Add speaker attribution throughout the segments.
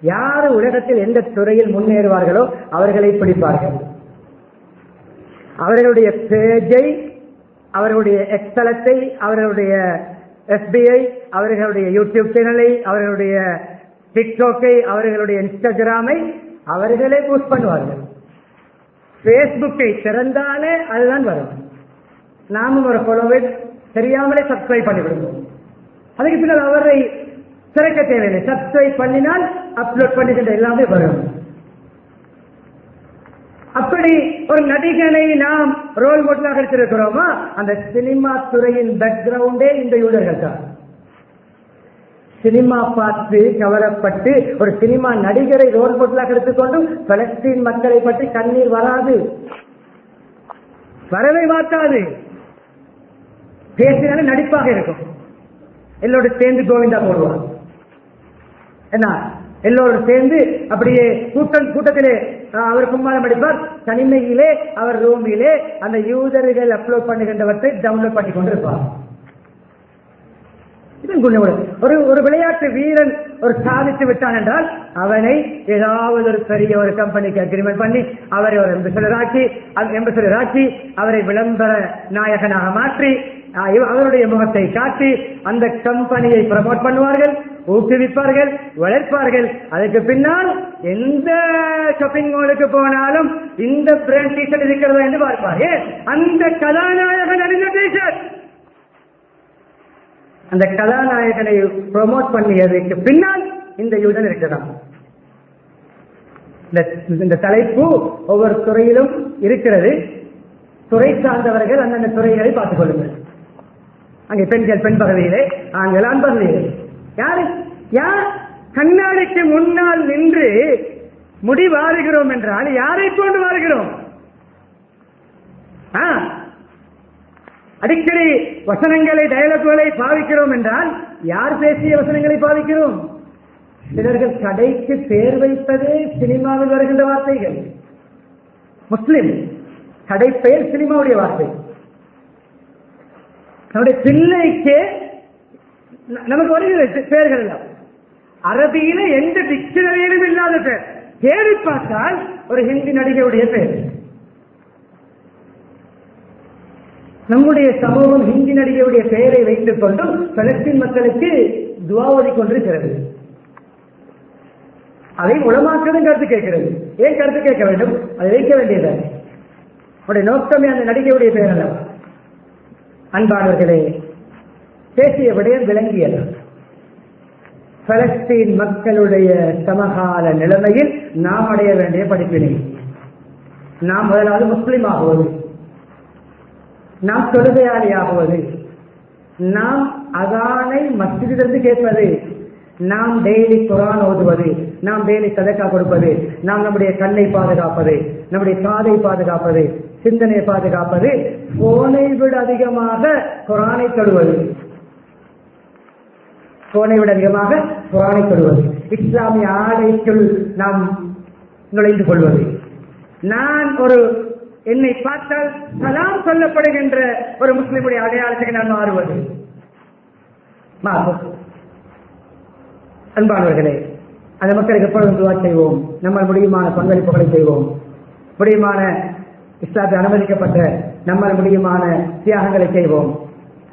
Speaker 1: யார் உலகத்தில் எந்த துறையில் முன்னேறுவார்களோ அவர்களை பிடிப்பார்கள். அவர்களுடைய பேஜை அவர்களுடைய எக்ஸலத்தை அவர்களுடைய எஸ்பிஐ அவர்களுடைய யூடியூப் சேனலை அவர்களுடைய டிக்டாக்கை அவர்களுடைய இன்ஸ்டாகிராமை அவர்களே பூஸ்ட் பண்ணுவார்கள். பேஸ்புக்கை திறந்தாலே அதுதான் வரும். நாமும் ஒரு ஃபாலோவை தெரியாமலே சப்ஸ்கிரைப் பண்ணிவிடுவோம். அதுக்கு பின்னால் அவரை திறக்க தேவையில்லை. சப்ஸ்கிரைப் பண்ணினால் அப்லோட் பண்ணுகின்ற எல்லாமே வரும். அப்படி ஒரு நடிகனை நாம் ரோல் மாடலாக எடுத்திருக்கிறோமா? அந்த சினிமா துறையின் பேக்ரவுண்டே இந்த யூதர்கள் தான். சினிமா பார்த்து கவரப்பட்டு ஒரு சினிமா நடிகரை ரோல் மாடலாக எடுத்துக்கொண்டு பலஸ்தீன் மக்களை பற்றி கண்ணீர் வராது. வரவே மாட்டாது. பேசினாலும் நடிப்பாக இருக்கும். எல்லோடு சேர்ந்து கோவிந்தா போடுவார் என்ன? எல்லோரும் சேர்ந்து அப்படியே கூட்டம் கூட்டத்திலே அவர் கும்மாரம் அடிப்பார். தனிமையிலே அவர் ரூமிலே அந்த யூதர்கள் அப்லோட் பண்ணுகின்றவற்றை டவுன்லோட் பண்ணி கொண்டிருப்பார். ஒரு ஒரு விளையாட்டு வீரன் ஒரு சாதித்து விட்டான் என்றால் அவனை ஏதாவது ஒரு பெரிய ஒரு கம்பெனிக்கு அக்ரிமெண்ட் பண்ணி அவரை ஒரு எம்பசடர் ஆக்கி எம்பசடர் அவரை விளம்பர நாயகனாக மாற்றி அவருடைய முகத்தை காட்டி அந்த கம்பெனியை ப்ரமோட் பண்ணுவார்கள் ஊக்குவிப்பார்கள் வளர்ப்பார்கள். அதுக்கு பின்னால் எந்த ஷாப்பிங் மாலுக்கு போனாலும் இந்த பிராண்ட் டீஷர்ட் இருக்கிறதா என்று பார்ப்பார்கள் அந்த கதாநாயகன் அணிந்த டீஷர்ட் அந்த கதாநாயகனை ப்ரொமோட் பண்ணியதுக்கு பின்னால் இந்த யூதன் இருக்கிறான். இந்த- இந்த தலைப்பு ஒவ்வொரு துறையிலும் இருக்கிறது. துறை சார்ந்தவர்கள் அந்தந்த துறைகளை பார்த்துக் கொள்ளுங்கள். அங்கே பெண்கள் பெண் பகுதியிலே ஆண்கள் ஆண் பகுதியிலே யாரு? யார்? கண்ணாடிக்கு முன்னால் நின்று முடி வாருகிறோம் என்றால் யாரை கொண்டு வாருகிறோம்? ஆ? அடிக்கடி வசனங்களை டயலாக்குகளை பாவிக்கிறோம் என்றால் யார் பேசிய வசனங்களை பாவிக்கிறோம்? சிலர்கள் கடைக்கு பேர் வைப்பதே சினிமாவில் வருகின்ற வார்த்தைகள். முஸ்லிம் கடை பெயர் சினிமாவுடைய வார்த்தை. நம்முடைய பிள்ளைக்கு நமக்கு வருகிற பேர்கள் எல்லாம். அரபியில எந்த டிக்ஷனரியிலும் இல்லாத பேர். தேடி பார்த்தால் ஒரு ஹிந்தி நடிகையுடைய பேர். நம்முடைய சமூகம் ஹிந்தி நடிகையுடைய பெயரை வைத்துக் கொண்டும் பலஸ்தீன் மக்களுக்கு துவாவதி கொண்டிருக்கிறது. அதை உளமாக்கதும் கருத்து கேட்கிறது. ஏன் கருத்து கேட்க வேண்டும்? அதை வைக்க வேண்டியது. நோக்கமே அந்த நடிகையுடைய பெயர் அல்லவா? அன்பானவர்களே பேசிய விடயம் விளங்கியது. பலஸ்தீன் மக்களுடைய சமகால நிலைமையில் நாம் அடைய வேண்டிய படிப்பினை. நாம் முதலாவது முஸ்லிம் ஆகுவது. நாம் தொழுகையாளி ஆகுவது. நாம் அதானை மஸ்ஜிதிலிருந்து கேட்பது. நாம் டெய்லி குரான் ஓதுவது. நாம் டெய்லி சதக்கா கொடுப்பது. நாம் நம்முடைய கண்ணை பாதுகாப்பது. நம்முடைய காதை பாதுகாப்பது. சிந்தனையை பாதுகாப்பது போனை விட அதிகமாக குரானை தொடுவது. போனை விட அதிகமாக குரானை தொடுவது. இஸ்லாமிய ஆடைக்குள் நாம் நுழைந்து கொள்வது. நான் ஒரு என்னை பார்த்தால் சலாம் சொல்லப்படுகின்ற ஒரு முஸ்லிமுடைய அடையாளத்துக்கு நான் மாறுவது. அன்பானவர்களே அந்த மக்களுக்கு எப்பொழுதும் துவா செய்வோம். நம்ம முடியுமான பங்களிப்புகளை செய்வோம். முடியுமான இஸ்லாத்தில் அனுமதிக்கப்பட்ட நம்மால் முடியுமான தியாகங்களை செய்வோம்.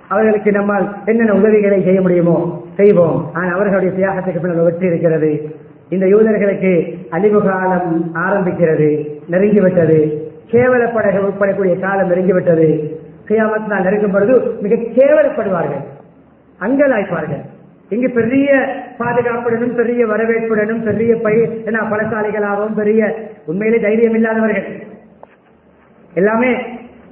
Speaker 1: அவர்களுக்கு நம்மால் என்னென்ன உதவிகளை செய்ய முடியுமோ செய்வோம். ஆனால் அவர்களுடைய தியாகத்துக்கு பின்னால் வெற்றி இருக்கிறது. இந்த யூதர்களுக்கு அழிவு காலம் ஆரம்பிக்கிறது நெருங்கிவிட்டது. கேவலப்பட உட்படக்கூடிய காலம் நெருங்கிவிட்டது. கியாமத் நாள் நெருங்கும் பொழுது மிக கேவலப்படுவார்கள். அங்கலாய்ப்பார்கள். இங்கு பெரிய பாதுகாப்புடனும் பெரிய வரவேற்புடனும் பெரிய பயிர் என்ன பலசாலிகளாகவும் பெரிய உண்மையிலே தைரியம் இல்லாதவர்கள் எல்லாமே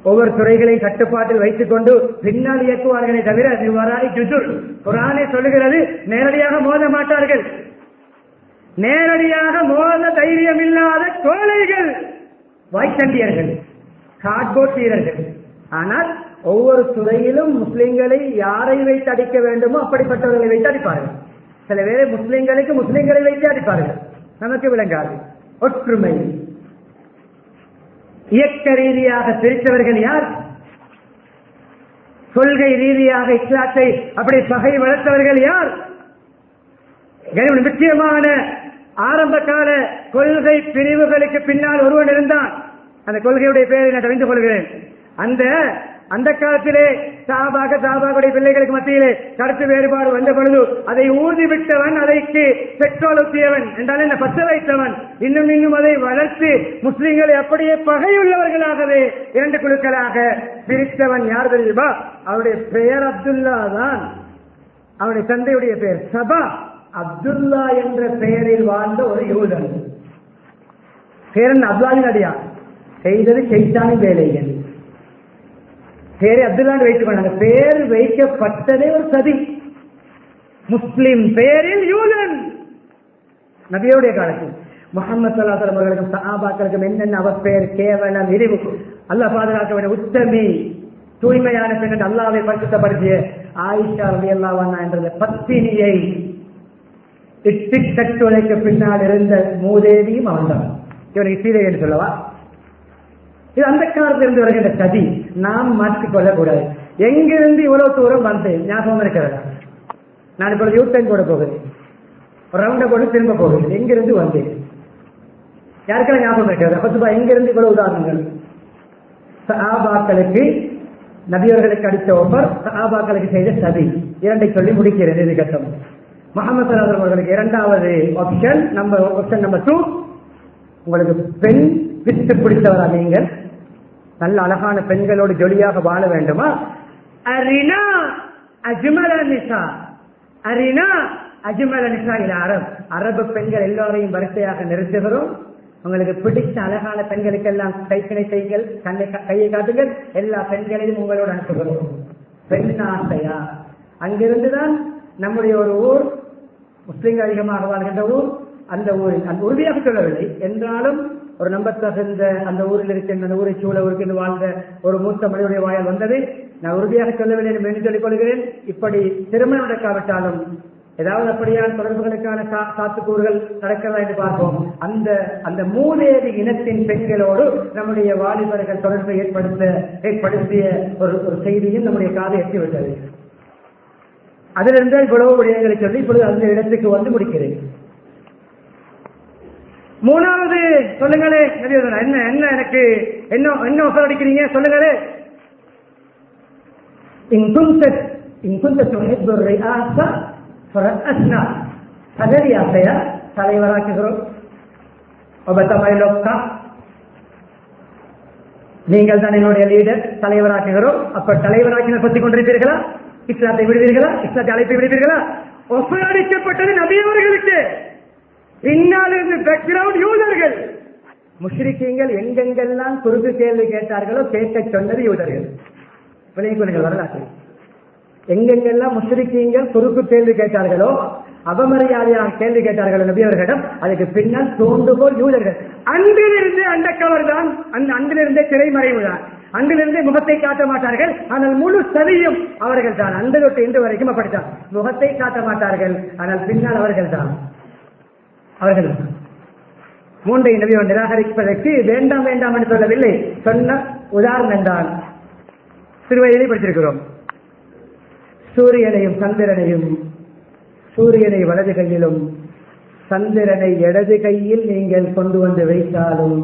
Speaker 1: ஒவ்வொரு துறைகளையும் கட்டுப்பாட்டில் வைத்துக் கொண்டு பின்னால் இயக்குவார்களே தவிர நிவராய் ஜுதுர் குரானை சொல்லுகிறது நேரடியாக மோத மாட்டார்கள். நேரடியாக மோத தைரியம் இல்லாத கோழைகள் வாய்ச்சண்டியர்கள் காட்போர்ட் வீரர்கள். ஆனால் ஒவ்வொரு துறையிலும் முஸ்லிம்களை யாரை வைத்து அடிக்க வேண்டுமோ அப்படிப்பட்டவர்களை வைத்து அடிப்பார்கள். சில பேரை முஸ்லிம்களுக்கு முஸ்லிம்களை வைத்து அடிப்பார்கள். நமக்கு விளங்காது. ஒற்றுமை. இயக்க ரீதியாக பிரித்தவர்கள் யார்? கொள்கை ரீதியாக இஸ்லாத்தை அப்படி பகை வளர்த்தவர்கள் யார்? கனிமன் முக்கியமான ஆரம்ப கால கொள்கை பிரிவுகளுக்கு பின்னால் ஒருவன் இருந்தான். அந்த கொள்கையுடைய பெயரை நான் தெரிந்து கொள்கிறேன். அந்த அந்த காலத்திலே சாபாக சாபாவுடைய பிள்ளைகளுக்கு மத்தியிலே கருத்து வேறுபாடு வந்த பொழுது அதை ஊதி விட்டவன் அதைக்கு பெட்ரோல் ஊற்றியவன் என்றால் என்ன? பச்சை வைத்தவன். இன்னும் இன்னும் அதை வளர்த்து முஸ்லிம்களை அப்படியே பகையுள்ளவர்களாகவே இரண்டு குழுக்களாக பிரித்தவன் யார் தெரியுமா? அவருடைய பெயர் அப்துல்லா தான். அவருடைய தந்தையுடைய பெயர் சபா. அப்துல்லா என்ற பெயரில் வாழ்ந்த ஒரு யூதன். பேரன் அப்துல்லாவின் அடியான். செய்தது செய்தானின் வேலைகள். பேரை அப்துல்லான்னு வைத்துக் கொண்டாங்க பேர் வைக்கப்பட்டதே ஒரு சதி. முஸ்லிம் பேரில் யூதன். நபியோடைய காலத்தில். முகமது சல்லாசலம் அவர்களுக்கும் சஹாபாக்களுக்கும் என்னென்ன அவர் பெயர் கேவலம் இழிவு. அல்லாஹ் பாதுகாக்க வேண்டிய உத்தமி தூய்மையான பெண் என்று அல்லாவை பரிசுத்தப்படுத்திய ஆயிஷா ரவி அல்லாவானா என்ற பத்தினியை இட்டு கட்டுரைக்கு பின்னால் இருந்த மூதேவியும் அவன்தான் இவனை சீதை என்று சொல்லவா? இது அந்த காலத்திலிருந்து வருகின்ற சதி நாம் மாற்றிக் கொள்ளக்கூடாது. எங்கிருந்து இவ்வளவு தூரம் வந்தேன் ஞாபகம் இருக்கிறதா? நான் இப்பொழுது யூட்டன் போட போகிறேன். ஒரு ரவுண்ட போட்டு திரும்ப போகிறேன். எங்கிருந்து வந்தேன்? யாருக்கெல்லாம் ஞாபகம் இருக்கிறதா? பத்துபா எங்கிருந்து இவ்வளவு உதாரணங்கள்? சஹாபாக்களுக்கு நபியவர்களுக்கு அடித்த ஒப்பர் சஹாபாக்களுக்கு செய்த சதி. இரண்டை சொல்லி முடிக்கிறது இது கட்டம். முகமது சலாசம் அவர்களுக்கு இரண்டாவது option number option number two உங்களுக்கு பெண் வித்து பிடித்தவரா நீங்கள்? நல்ல அழகான பெண்களோடு ஜொலியாக வாழ வேண்டுமா? அரினா அஜ்மல நிசா. அரினா அஜ்மல நிசா இது அரபு. அரபு பெண்கள் எல்லோரையும் வரிசையாக நிறுத்துகிறோம் உங்களுக்கு பிடித்த அழகான பெண்களுக்கெல்லாம் கைக்கிணை செய்கள் கண்ணை கையை காட்டுங்கள். எல்லா பெண்களையும் உங்களோடு அனுப்புகிறோம் பெண் ஆசையா? அங்கிருந்துதான் நம்முடைய ஒரு ஊர் முஸ்லிம்கள் அதிகமாக வாழ்கின்ற ஊர். அந்த ஊரில் அந்த உறுதியாக சொல்லவில்லை. என்றாலும் ஒரு நம்பத்தகுந்த அந்த ஊரில் இருக்கின்ற அந்த ஊரை சூழ இருக்கின்ற வாழ்ந்த ஒரு மூத்த மனிதனுடைய வாயால் வந்தது. நான் உறுதியாக சொல்லவில்லை என்று சொல்லிக் கொள்கிறேன். இப்படி திருமணம் நடக்காவிட்டாலும் ஏதாவது அப்படியான தொடர்புகளுக்கான சா- சாத்துக்கூறுகள் நடக்கிறதா என்று பார்ப்போம். அந்த அந்த மூதேவி இனத்தின் பெண்களோடு நம்முடைய வாலிபர்கள் தொடர்பை ஏற்படுத்த ஏற்படுத்திய ஒரு ஒரு செய்தியும் நம்முடைய காதை எட்டிவிட்டது. அதிலிருந்து இவ்வளவு விடயங்களை சொல்லி இப்பொழுது அந்த இடத்துக்கு வந்து முடிக்கிறேன். மூணாவது சொல்லுங்களே நபியவர்களே, என்ன என்ன எனக்கு என்ன என்ன ஒப்பர் அடிக்கிறீங்க சொல்லுங்களே இன் குந்த இன் குந்த துஹிப்பு الرئاسة فرأسنا பதவி ஆசையா தலைவராக்குகிறோம் ஒபத்தமாய் லோக்கா நீங்கள் தான் என்னுடைய லீடர் தலைவராக்குகிறோம் அப்ப தலைவராக்கின பற்றி கொண்டிருப்பீர்களா இஸ்லாத்தை விடுவீர்களா இஸ்லாத்தை அழைப்பு விடுவீர்களா ஒப்பர் அடிக்கப்பட்டது நபியவர்களுக்கு இன்னாலிருந்து பேக்ரவுண்ட் யூதர்கள். முஷ்ரிக்கீங்கள் எங்கெங்கெல்லாம் குறுக்கு கேள்வி கேட்டார்களோ கேட்க சொன்னது யூதர்கள். கொள்ளுங்கள் வரலாற்று. எங்கெங்கெல்லாம் முஷ்ரிக்கீங்கள் குறுக்கு கேள்வி கேட்டார்களோ அவமரியாதையாக கேள்வி கேட்டார்களோ நபி அவர்களிடம் அதுக்கு பின்னால் தோண்டுகோல் யூதர்கள். அன்றிலிருந்து அந்த கவர் தான் அந்த அன்றிலிருந்தே திரைமறைவு தான் அன்றிலிருந்தே முகத்தை காட்ட மாட்டார்கள் ஆனால் முழு சதியும் அவர்கள் தான் அந்த இன்று வரைக்கும் அப்படித்தான். முகத்தை காட்ட மாட்டார்கள் ஆனால் பின்னால் அவர்கள் தான் அவர்கள் மூன்றை நபி நிராகரிப்பதற்கு வேண்டாம் வேண்டாம் என்று சொல்லவில்லை. சொன்ன உதாரணம் தான் சிறுவயதை படித்திருக்கிறோம் சூரியனையும் சந்திரனையும் சூரியனை வலது கையிலும் சந்திரனை இடது கையில் நீங்கள் கொண்டு வந்து வைத்தாலும்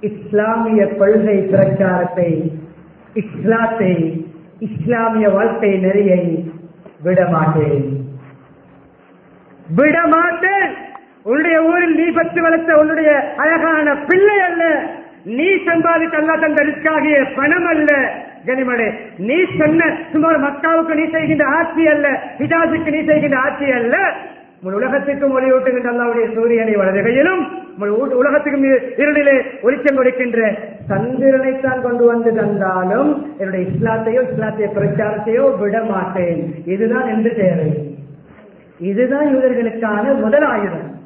Speaker 1: இஸ்லாமிய கொள்கை பிரச்சாரத்தை இஸ்லாத்தை இஸ்லாமிய வாழ்க்கை நெறியை விடமாட்டேன். விடமாட்டேன்! உன்னுடைய ஊரில் நீ பத்து வளர்த்த உன்னுடைய அழகான பிள்ளை அல்ல. நீ சம்பாதித்த அல்லா தந்த ரிஸ்காகிய பணம் அல்ல. கனிமடே நீ சொன்ன சுமார் மக்காவுக்கு நீ செய்கின்ற ஆட்சி அல்ல பிதாசுக்கு நீ செய்கின்ற ஆட்சி அல்ல. முழு உலகத்திற்கும் ஒளியூட்டுகின்ற அல்லாவுடைய சூரியனை வலது கையிலும் உலகத்துக்கும் இரு- இருளிலே ஒளிச்சம் கொடுக்கின்ற சந்திரனைத்தான் கொண்டு வந்து தந்தாலும் என்னுடைய இஸ்லாத்தையோ இஸ்லாத்திய பிரச்சாரத்தையோ விட மாட்டேன் இதுதான் என்று தேவை. இதுதான் யூதர்களுக்கான முதல் ஆயுதம்